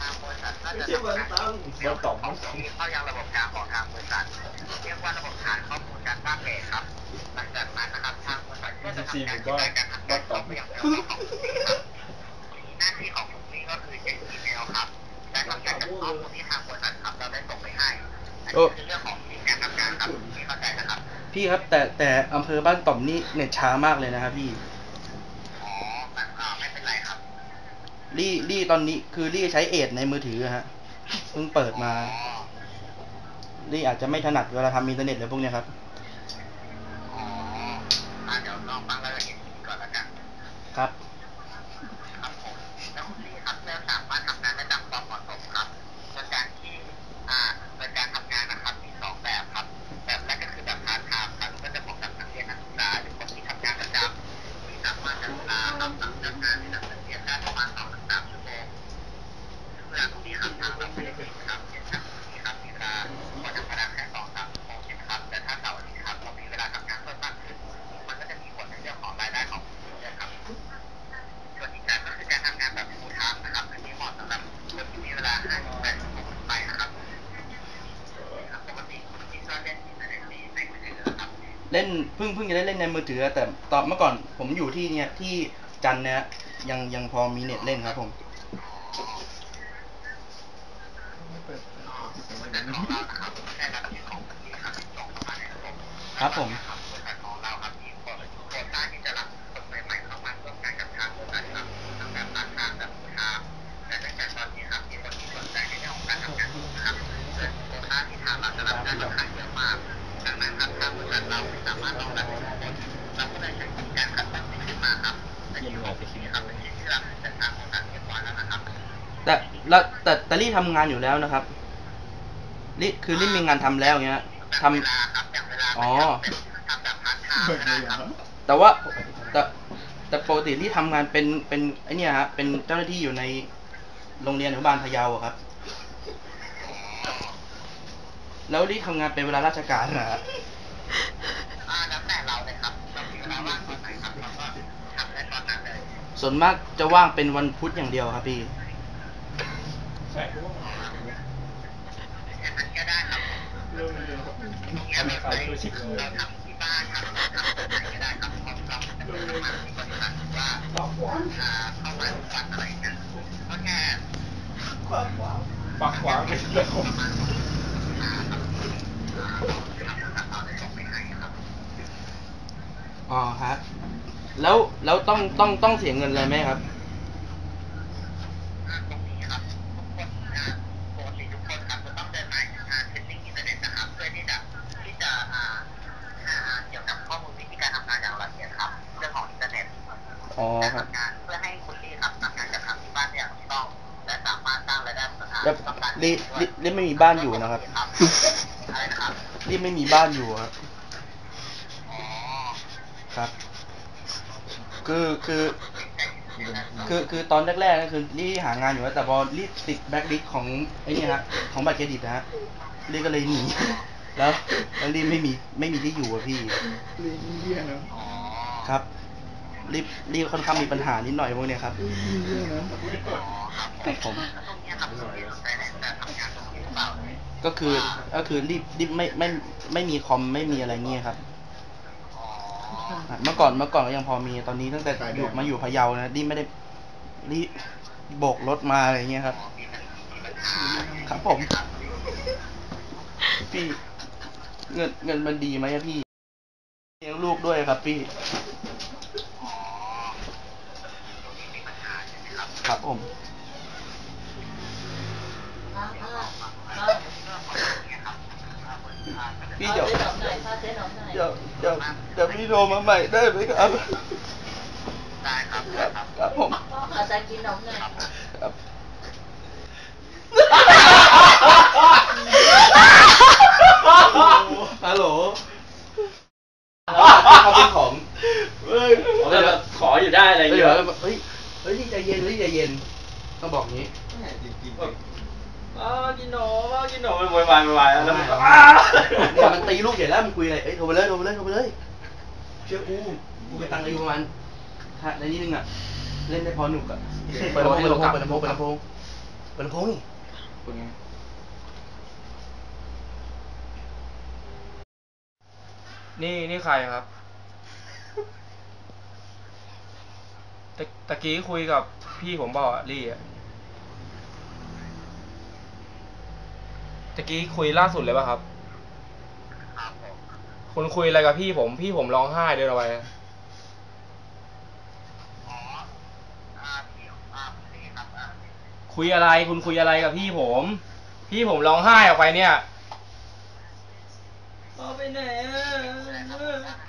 ทางบริษัทก็ไม่จะใช่วันทำการตั้งเดี๋ยวต่อข้อมูลเข้ายังระบบกางของทางบริษัทเรียกว่าระบบฐานข้อมูลการตั้งเบสครับ หลังจากนั้นนะครับทางบริษัทก็จะทำการกระจายการทำงานเข้าไปยังเรื่องของคุณลี่ครับหน้าที่ของคุณลี่ก็คือเช็คอีเมลครับและทำการกับข้อมูลที่ทางบริษัทครับเราได้ส่งไปให้อันนี้คือเรื่องของการทำงานครับที่เข้าใจนะครับ พี่ครับแต่แต่อำเภอบ้านต่อมนี่เน็ตช้ามากเลยนะครับพี่ รี่รี่ตอนนี้คือรี่ใช้เอดในมือถือฮะเพิ่งเปิดมาอ๋อรี่อาจจะไม่ถนัดเวลาทำอินเทอร์เน็ตอะไรพวกเนี้ยครับอ๋ออ่าเดี๋ยวลองฟังรายละเอียดก่อนแล้วกันครับครับ เล่นเพิ่งเพิ่งจะได้เล่นในมือถือ แต่ตอนเมื่อก่อนผมอยู่ที่เนี่ยที่จันเนี่ยยังยังพอมีเน็ตเล่นครับผมครับผม แต่แล้วแต่แต่รี่ทำงานอยู่แล้วนะครับรี่คือรี่มีงานทำแล้วอย่างเงี้ยทำเวลาครับอย่างเวลาอ๋อเป็นทำแบบพาร์ทไทม์ก็ได้ครับแต่ว่าแต่แต่ปกติที่ทำงานเป็นเป็นไอเนี่ยฮะเป็นเจ้าหน้าที่อยู่ในโรงเรียนอนุบาลพะเยาอะครับ แล้วที่ทำงานเป็นเวลาราชการนะฮะอ่าแล้วแต่เราเลยครับเรามีเวลาว่างตอนไหนครับเราก็ทำได้ตอนนั้นเลยส่วนมากจะว่างเป็นวันพุธอย่างเดียวครับพี่ใช่เพราะว่าอย่างนั้นก็ได้ครับเรื่องเดียวตรงนี้เราใช้เราทำที่บ้านครับทำตรงไหนก็ได้ครับพราะเราไม่จำเป็นต้องมาที่บริษัทหรือว่าปากหนอ่าเข้ามาทุกวันอะไรอย่งเงี้ยก็แค่ปากหวานปากหวานไม่ใช่เรื่องของประมาณอ่าครับอ่าทางบริษัทเราได้ส่งไปให้ครับอ๋อฮะแล้วแล้วต้องต้องต้องเสียเงินอะไรไหมครับ อ๋อการครับทำงานเพื่อให้คุณลี่ครับทำงานกับทางที่บ้านได้อย่างถูกต้อง และสามารถสร้างรายได้อ่าแล้วต้องการรีรีรีไม่มีบ้านอยู่นะครับอะไรนะครับรีไม่มีบ้านอยู่ครับ อ๋อครับ คือคือ คือคือตอนแรกๆก็คือรีหางานอยู่แล้วแต่พอรีติดแบ็คลิสของไอ้นี่ฮะของบัตรเครดิตนะฮะรีก็เลยหนีแล้วแล้วรีไม่มีไม่มีที่อยู่อะพี่ เรียนเยี่ยนะอ๋อ ครับ รีรีค่อนข้างมีปัญหานิดหน่อยพวกเนี้ยครับเยี่ยนะอ๋อครับครับผมแล้วตรงเนี้ยครับคุณลี่สนใจแต่ทำงานตรงนี้หรือเปล่าก็คือก็คือรีบรีบไม่ไม่ไม่มีคอมไม่มีอะไรเงี้ยครับอ๋ออะเมื่อก่อนเมื่อก่อนก็ยังพอมีตอนนี้ตั้งแต่อยู่มาอยู่พะเยานะรีไม่ได้รีโบกรถมาอะไรเงี้ยครับมีปัญมีปัญหาครับผม พี่เงินเงินมันดีไหมอะพี่เลี้ยงลูกด้วยครับพี่ อ๋อตรงนี้มีปัญหาใช่ไหม ครับครับผมพี่เดี๋ยวพาเจ๊หนอมหน่อยพาเจ๊หนอมหน่อยเดี๋ยวเดี๋ยวเดี๋ยวพี่โทรมาใหม่ได้ไหมครับ ได้ครับคได้รับครับครับผมพ่อขอใจกินหนมหน่อยครับฮัลโหลเขาเป็นของเฮ้ยผมจะขออยู่ได้อะไรอย่างเฮ้ยเงี้ยเฮ้ยเฮ้ยใจเย็นเฮ้ยใจเย็นต้องบอกงี้อ้าวกินหนมอ้าวกินหนมมันโวยวายโวยวายแล้วมันก็ไม่อ้าวเนี่ยมันตีลูกใหญ่แล้วมันคุยอะไรเอ้ยโทรไปเลยโทรไปเลยโทรไปเลย เชื่อกูกูไปตังค์อายุประมาณถ้าในนี้นึงอะ เล่นได้พอหนุกอะเปิดลำโพงเปิดลำโพงเปิดลำโพงเปิดลำโพงเปิดลำโพงนี่เป็นไงนี่นี่ใครครับ ตะตะกี้คุยกับพี่ผมบอกอะลี่อะตะกี้คุยล่าสุดเลยป่ะครับ ครับผมคุณคุยอะไรกับพี่ผม พี่ผมร้องไห้เดินออกไปอ๋ออ่าพี่อ่าพี่ครับอ่าคุยอะไร คุณคุยอะไรกับพี่ผม พี่ผมร้องไห้ออกไปเนี่ยเอไปไหนอะ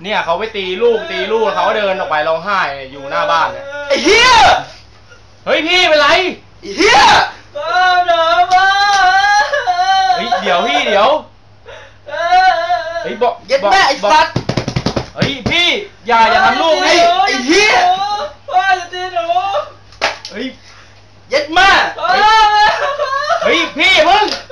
เนี่ยเขาไปตีลูกตีลูกเขาก็เดินออกไปร้องไห้อยู่หน้าบ้านเนี่ย ไอ้เหี้ยเฮ้ยพี่เป็นไร ไอ้เหี้ยบ้าหนอบ้าเฮ้ยเดี๋ยวพี่เดี๋ยวเฮ้ยบอกเย็ดบอกแม่ไอ้บอกสัตว์ เฮ้ยพี่อย่าอย่าทำลูกไอ้พี่ไอ้เหี้ยพ่อจะตีหนูเฮ้ยเย็ดแม่พ่อเฮ้ยพี่มึงเฮ้ยอ้าวเหี้ยวาง